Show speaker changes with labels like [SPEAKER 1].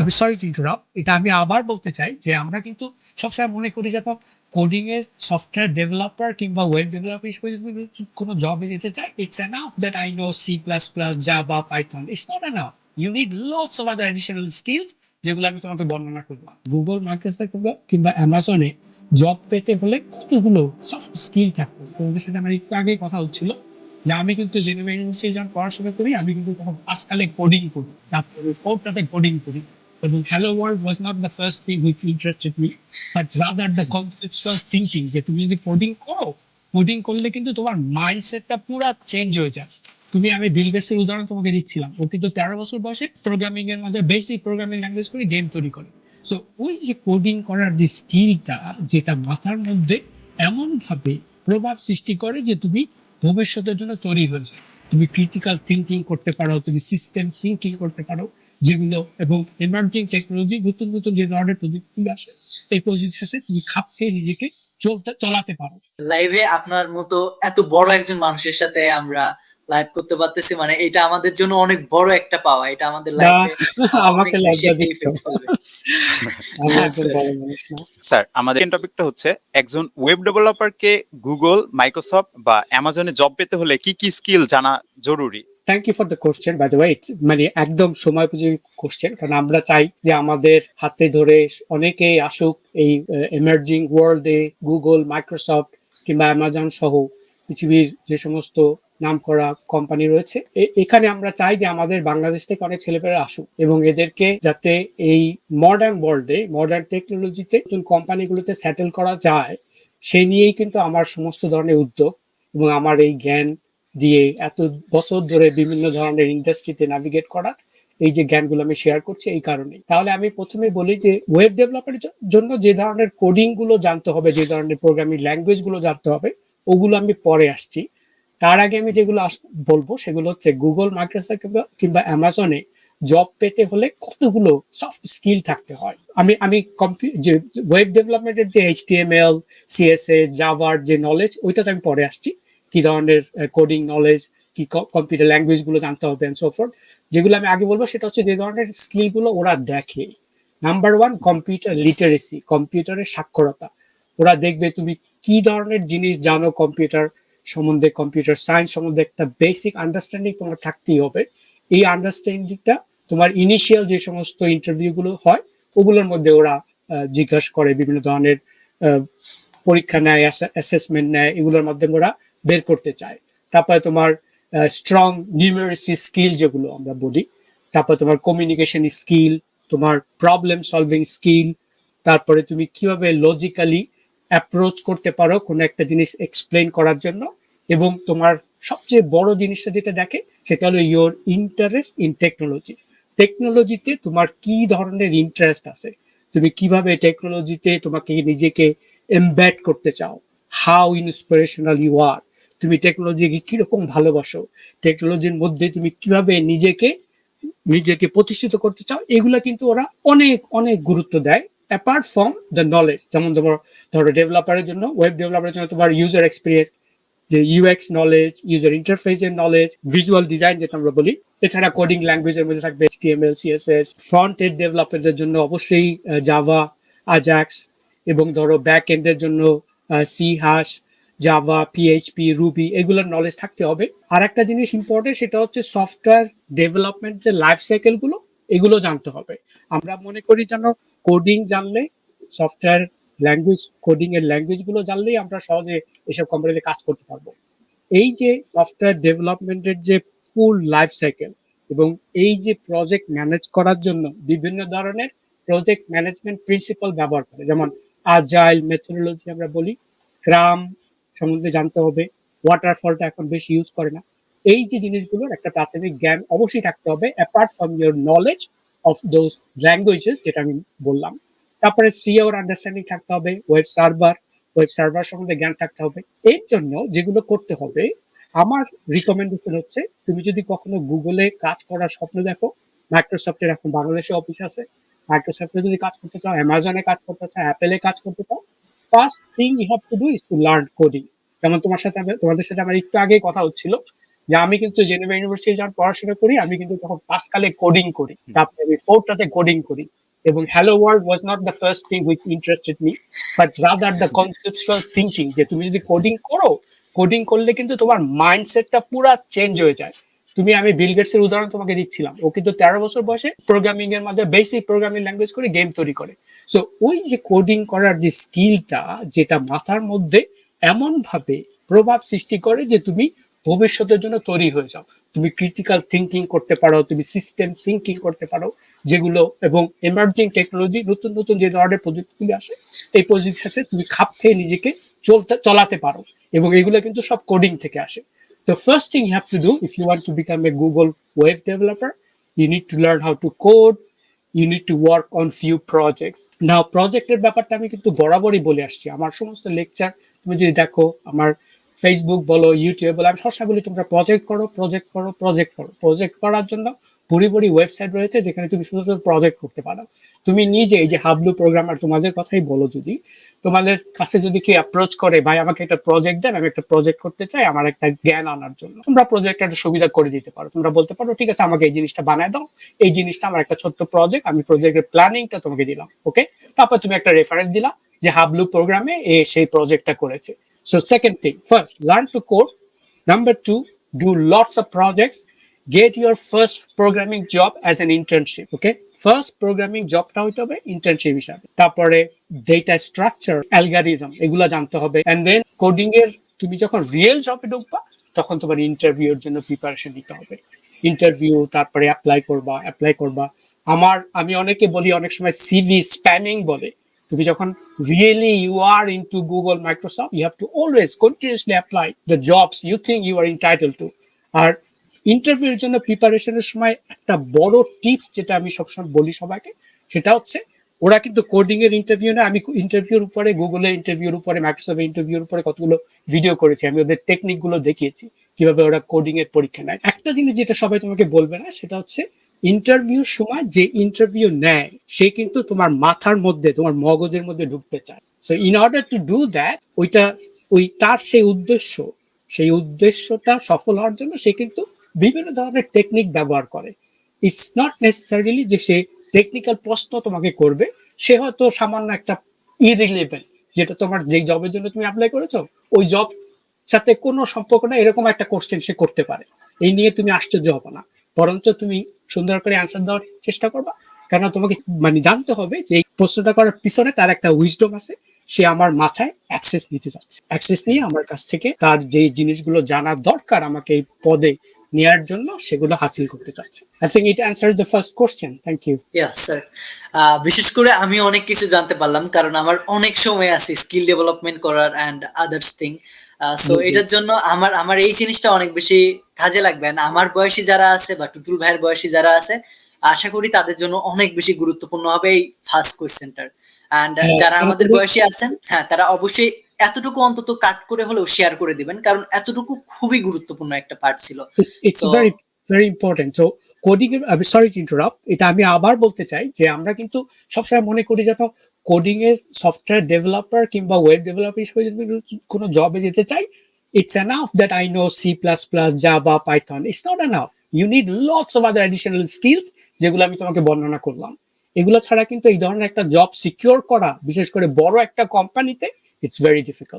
[SPEAKER 1] আমি sorry to interrupt এটা আমি আবার বলতে চাই যে আমরা কিন্তু সবসময় মনে করি যখন কোডিং এর সফটওয়্যার ডেভেলপার কিংবা ওয়েব ডেভেলপার হিসেবে কোনো জবে যেতে চাই it's enough that I know C plus plus Java Python it's not enough you need lots of other additional skills যেগুলো আমি তোমাকে বর্ণনা করলাম গুগল মাইক্রোসফট কিংবা অ্যামাজনে জব পেতে হলে কতগুলো সফট স্কিল থাকবে? তোমাদের সাথে আমার একটু আগে কথা হচ্ছিল যে আমি কিন্তু ইউনিভার্সিটি যখন পড়াশোনা করি, আমি কিন্তু তখন আজকালে কোডিং করি। তারপরে ফোরটাতে কোডিং করি। এবং hello world was not the first thing which interested me but rather the conceptual thinking যে তুমি যদি কোডিং করো কোডিং করলে কিন্তু তোমার মাইন্ডসেটটা পুরো চেঞ্জ হয়ে যায়। তুমি, আমি বিল গেটসের উদাহরণ তোমাকে দিচ্ছিলাম। ও কিন্তু তেরো বছর বয়সে প্রোগ্রামিং এর মধ্যে বেসিক প্রোগ্রামিং ল্যাঙ্গুয়েজ করে গেম তৈরি করে। সো ওই যে কোডিং করার যে স্কিলটা যেটা মাথার মধ্যে এমন ভাবে প্রভাব সৃষ্টি করে যে তুমি ভবিষ্যতের জন্য তৈরি হয়ে তুমি ক্রিটিক্যাল থিঙ্কিং করতে পারো, তুমি সিস্টেম থিঙ্কিং করতে পারো। যেগুলো এবং এমার্জিং টেকনোলজি নতুন নতুন যে ধরনের প্রযুক্তি আসে এই প্রযুক্তির সাথে তুমি খাপ খেয়ে নিজেকে চলতে চালাতে পারো।
[SPEAKER 2] লাইভে আপনার মতো এত বড় একজন মানুষের সাথে আমরা লাইভ করতে পারতেছি মানে এটা আমাদের জন্য অনেক বড় একটা পাওয়া। এটা আমাদের লাইফে
[SPEAKER 1] আমাকে
[SPEAKER 2] স্যার
[SPEAKER 3] আমাদের টপিকটা হচ্ছে একজন ওয়েব ডেভেলপারকে গুগল মাইক্রোসফট বা অ্যামাজনে জব পেতে হলে কি কি স্কিল জানা জরুরি?
[SPEAKER 1] Thank you for the question by the way মানে একদম সময় উপযোগী কোশ্চেন কারণ আমরা চাই যে আমাদের হাতে ধরে অনেকেই আসুক এই এমার্জিং ওয়ার্ল্ডে গুগল মাইক্রোসফট কিংবা অ্যামাজন সহ পৃথিবীর যে সমস্ত নাম করা কোম্পানি রয়েছে এখানে আমরা চাই যে আমাদের বাংলাদেশ থেকে অনেক ছেলেপেরা আসুক এবং এদেরকে যাতে এই মডার্ন ওয়ার্ল্ডে মডার্ন টেকনোলজিতে নতুন কোম্পানিগুলোতে সেটেল করা যায় সেই নিয়েই কিন্তু আমার সমস্ত ধরনের উদ্যোগ এবং আমার এই জ্ঞান দিয়ে এত বছর ধরে বিভিন্ন ধরনের ইন্ডাস্ট্রিতে নাভিগেট করার এই যে জ্ঞানগুলো আমি শেয়ার করছি এই কারণে তাহলে আমি প্রথমে বলি যে ওয়েব ডেভেলপের জন্য যে ধরনের কোডিংগুলো জানতে হবে, যে ধরনের প্রোগ্রামিং ল্যাঙ্গুয়েজগুলো জানতে হবে, ওগুলো আমি পরে আসছি। তার আগে আমি যেগুলো বলব সেগুলো হচ্ছে গুগল মাইক্রোসফট কিংবা অ্যামাজনে জব পেতে হলে কতগুলো সফট স্কিল থাকতে হয়। আমি আমি যে ওয়েব ডেভেলপমেন্টের যে H T M L CSS জাভার যে নলেজ ওইটাতে আমি পরে আসছি। কি ধরনের কোডিং নলেজ কি কম্পিউটার ল্যাঙ্গুয়েজগুলো জানতে হবে অ্যান্ড যেগুলো আমি আগে বলব সেটা হচ্ছে যে ধরনের স্কিলগুলো ওরা দেখে। নাম্বার ওয়ান কম্পিউটার লিটারেসি কম্পিউটারের সাক্ষরতা। ওরা দেখবে তুমি কি ধরনের জিনিস জানো কম্পিউটার সম্বন্ধে কম্পিউটার সায়েন্স সম্বন্ধে, একটা বেসিক আন্ডারস্ট্যান্ডিং তোমার থাকতেই হবে। এই আন্ডারস্ট্যান্ডিংটা তোমার ইনিশিয়াল যে সমস্ত ইন্টারভিউ গুলো হয়, ওগুলোর মধ্যে ওরা জিজ্ঞাসা করে বিভিন্ন ধরনের পরীক্ষা নেয় অ্যাসেসমেন্ট নেয়, এগুলোর মাধ্যমে ওরা বের করতে চায়। তারপরে তোমার স্ট্রং নিউমারেসি স্কিল যেগুলো আমরা বলি, তারপর তোমার কমিউনিকেশন স্কিল তোমার প্রবলেম সলভিং স্কিল তারপরে তুমি কীভাবে লজিক্যালি অ্যাপ্রোচ করতে পারো কোনো একটা জিনিস এক্সপ্লেন করার জন্য এবং তোমার সবচেয়ে বড় জিনিসটা যেটা দেখে সেটা হলো ইওর ইন্টারেস্ট ইন টেকনোলজি টেকনোলজিতে তোমার কি ধরনের ইন্টারেস্ট আছে? তুমি কীভাবে টেকনোলজিতে তোমাকে নিজেকে এমব্যাড করতে চাও? হাউ ইন্সপিরেশনাল ইউ আর তুমি টেকনোলজিকে কীরকম ভালোবাসো? টেকনোলজির মধ্যে তুমি কীভাবে নিজেকে নিজেকে প্রতিষ্ঠিত করতে চাও? এগুলা কিন্তু ওরা অনেক অনেক গুরুত্ব দেয়। অ্যাপার্ট ফ্রম দ্য নলেজ যেমন তোমার, ধরো ডেভেলপারের জন্য ওয়েব ডেভেলপারের জন্য তোমার ইউজার এক্সপিরিয়েন্স যে ইউএক্স নলেজ ইউজার ইন্টারফেসের নলেজ ভিজুয়াল ডিজাইন যেটা আমরা বলি। এছাড়া কোডিং ল্যাঙ্গুয়েজের মধ্যে থাকবে এইচটিএমএল সিএসএস ফ্রন্ট এন্ড ডেভেলপারদের জন্য অবশ্যই জাভা আজাক্স এবং ধরো ব্যাক এন্ডের জন্য C hash Java PHP Ruby এগুলোর নলেজ থাকতে হবে। আর একটা জিনিস ইম্পর্টেন্ট সেটা হচ্ছে সফটওয়্যার ডেভেলপমেন্ট যে লাইফ সাইকেলগুলো, এগুলো জানতে হবে। আমরা মনে করি যেন কোডিং জানলে সফটওয়্যার ল্যাঙ্গুয়েজ কোডিং এর ল্যাঙ্গুয়েজগুলো জানলেই আমরা সহজে এসব কোম্পানিতে কাজ করতে পারব। এই যে সফটওয়্যার ডেভেলপমেন্টের যে ফুল লাইফ সাইকেল এবং এই যে প্রজেক্ট ম্যানেজ করার জন্য বিভিন্ন ধরনের প্রজেক্ট ম্যানেজমেন্ট প্রিন্সিপাল ব্যবহার করে, যেমন আজাইল মেথোডোলজি আমরা বলি স্ক্রাম সম্বন্ধে জানতে হবে ওয়াটারফলটা এখন বেশি ইউজ করে না। এই যে জিনিসগুলোর একটা প্রাথমিক জ্ঞান অবশ্যই থাকতে হবে apart from your knowledge of those languages যেটা আমি বললাম। তারপরে সিওর আন্ডারস্ট্যান্ডিং থাকতে হবে ওয়েব সার্ভার ওয়েব সার্ভার সম্বন্ধে জ্ঞান থাকতে হবে। এর জন্য যেগুলো করতে হবে, আমার রিকমেন্ডেশন হচ্ছে, তুমি যদি কখনো গুগলে কাজ করার স্বপ্ন দেখো মাইক্রোসফটের এখন বাংলাদেশে অফিস আছে মাইক্রোসফটে যদি কাজ করতে চাও অ্যামাজনে কাজ করতে চাও অ্যাপেলে কাজ করতে চাও first thing you have to do is to learn coding যেমন তোমার সাথে তোমাদের সাথে আমার একটু আগে কথা হচ্ছিল যে আমি কিন্তু জেনেভা ইউনিভার্সিটি যখন পড়াশোনা করি আমি কিন্তু তখন পাসকালে কোডিং করি। তারপরে আমি ফোরটাতে কোডিং করি। এবং hello world was not the first thing which interested me but rather the conceptual thinking যে তুমি যদি কোডিং করো কোডিং করলে কিন্তু তোমার মাইন্ডসেটটা পুরা চেঞ্জ হয়ে যায়। তুমি আমি বিল গেটস এর উদাহরণ তোমাকে দিচ্ছিলাম। ও কিন্তু তেরো বছর বয়সে প্রোগ্রামিং এর মাধ্যমে বেসিক প্রোগ্রামিং ল্যাঙ্গুয়েজ করে গেম তৈরি করে। সো ওই যে কোডিং করার যে স্কিলটা যেটা মাথার মধ্যে এমন ভাবে প্রভাব সৃষ্টি করে যে তুমি ভবিষ্যতের জন্য তৈরি হয়ে যাও তুমি ক্রিটিক্যাল থিঙ্কিং করতে পারো তুমি সিস্টেম থিঙ্কিং করতে পারো যেগুলো এবং এমার্জিং টেকনোলজি নতুন নতুন যে ধরনের প্রযুক্তিগুলি আসে এই প্রযুক্তির সাথে তুমি খাপ খেয়ে নিজেকে চলতে চলাতে পারো এবং এগুলো কিন্তু সব কোডিং থেকে আসে first thing you have to do if you want to become a Google web developer, you need to learn how to code. You need to work on few projects now প্রজেক্টের ব্যাপারটা আমি কিন্তু বরাবরই বলে আসছি। আমার সমস্ত লেকচার তুমি যদি দেখো, আমার ফেসবুক বলো ইউটিউব বলো, আমি সবসময় বলি, তোমরা প্রজেক্ট করো প্রজেক্ট করো প্রজেক্ট করো। প্রজেক্ট করার জন্য ভুরি ভুরি ওয়েবসাইট রয়েছে যেখানে তুমি শুধু শুধু প্রজেক্ট করতে পারো। তুমি নিজে এই যে হাবলু প্রোগ্রামার তোমাদের কথাই বলো যদি। তোমাদের কাছে যদি কেউ অ্যাপ্রোচ করে, ভাই, আমাকে একটা প্রজেক্ট দেন, আমি একটা প্রজেক্ট করতে চাই, আমার একটা জ্ঞান আনার জন্য। তোমরা প্রজেক্ট একটা সুবিধা করে দিতে পারো। তোমরা বলতে পারো, ঠিক আছে, আমাকে এই জিনিসটা বানায় দাও। এই জিনিসটা আমার একটা ছোট্ট প্রজেক্ট আমি প্রজেক্টের প্ল্যানিংটা তোমাকে দিলাম। ওকে তারপর তুমি একটা রেফারেন্স দিলা যে হাবলু প্রোগ্রামে এ সেই প্রজেক্টটা করেছে। So second thing first learn to code number two do lots of projects get your first programming job as an internship, okay? First programming জবটা হইতে হবে ইন্টার্নশিপ হিসাবে। তারপরে ডেটা স্ট্রাকচার অ্যালগারিদম এগুলো জানতে হবে। এন্ড দেন কোডিং এর, তুমি যখন রিয়েল জবে ঢুকবা, তখন তোমার ইন্টারভিউর জন্য প্রিপারেশন নিতে হবে। ইন্টারভিউ তারপরে অ্যাপ্লাই করবা অ্যাপ্লাই করবা। আমার, আমি অনেকে বলি, অনেক সময় সিভি স্প্যামিং বলে। তুমি যখন really you are in to Google Microsoft you have to always continuously apply the jobs you think you are entitled to আর ইন্টারভিউর জন্য প্রিপারেশনের সময় একটা বড় টিপস যেটা আমি সবসময় বলি সবাইকে, সেটা হচ্ছে ওরা কিন্তু কোডিং এর ইন্টারভিউ না আমি ইন্টারভিউর উপরে গুগলের ইন্টারভিউর উপরে মাইক্রোসফটের ইন্টারভিউর উপরে কতগুলো ভিডিও করেছি। আমি ওদের টেকনিকগুলো দেখিয়েছি, কীভাবে ওরা কোডিং এর পরীক্ষা নেয়। একটা জিনিস যেটা সবাই তোমাকে বলবে না, সেটা হচ্ছে ইন্টারভিউর সময় যে ইন্টারভিউ নেয়, সে কিন্তু তোমার মাথার মধ্যে, তোমার মগজের মধ্যে ঢুকতে চায়। So in order to do that ওইটা, ওই তার সেই উদ্দেশ্য, সেই উদ্দেশ্যটা সফল হওয়ার জন্য সে কিন্তু বিভিন্ন ধরনের টেকনিক ব্যবহার করে। ইটস নট নেসেসারিলি যে সে টেকনিক্যাল প্রশ্ন তোমাকে করবে, সে হয়তো সামান্য একটা ইরিলেভেন্ট যেটা তোমার যেই জবের জন্য তুমি অ্যাপ্লাই করেছ, ওই জব সাথে কোনো সম্পর্ক না, এরকম একটা কোশ্চেন সে করতে পারে। এই নিয়ে তুমি আশ্চর্য হবে না। বরঞ্চ তুমি সুন্দর করে অ্যান্সার দেওয়ার চেষ্টা করবা। কেন তোমাকে মানে জানতে হবে যে এই প্রশ্নটা করার পিছনে তার একটা উইজডম আছে। সে আমার মাথায় অ্যাক্সেস নিতে যাচ্ছে। অ্যাক্সেস নিয়ে আমার কাছ থেকে তার যে জিনিসগুলো জানার দরকার আমাকে এই পদে নেয়ার জন্য সেগুলো হাসিল করতে চাচ্ছে। I think it answer the first question thank you
[SPEAKER 2] yeah sir বিশেষ করে আমি অনেক কিছু জানতে পারলাম কারণ আমার অনেক সময় আছে স্কিল ডেভেলপমেন্ট করার অ্যান্ড আদার্স থিং সো। এটার জন্য আমার আমার এই জিনিসটা অনেক বেশি কাজে লাগবে। আমার বয়সী যারা আছে বা টুটুল ভাইয়ের বয়সী যারা আছে আশা করি তাদের জন্য অনেক বেশি গুরুত্বপূর্ণ হবে এই ফার্স্ট কোয়েশ্চেনটার অ্যান্ড যারা আমাদের বয়সী আছেন হ্যাঁ তারা অবশ্যই এতটুকু অন্তত কাট করে হলেও শেয়ার করে দিবেন কারণ এতটুকু খুবই গুরুত্বপূর্ণ একটা পার্ট ছিল।
[SPEAKER 1] It's, it's
[SPEAKER 2] So-
[SPEAKER 1] very very important. So coding আমি সরি টু ইন্টারাপ্ট এটা আমি আবার বলতে চাই যে আমরা কিন্তু সবসময় মনে করি যেন কোডিং এর সফটওয়্যার ডেভেলপার কিংবা ওয়েব ডেভেলপার হিসেবে যদি কোনো জবে যেতে চাই it's enough that I know C plus plus Java Python it's not enough you need lots of other additional skills যেগুলো আমি তোমাকে বর্ণনা করলাম। এগুলো ছাড়া কিন্তু এই ধরনের একটা জব সিকিউর করা বিশেষ করে বড় একটা কোম্পানিতে ইটস ভেরি ডিফিকাল্ট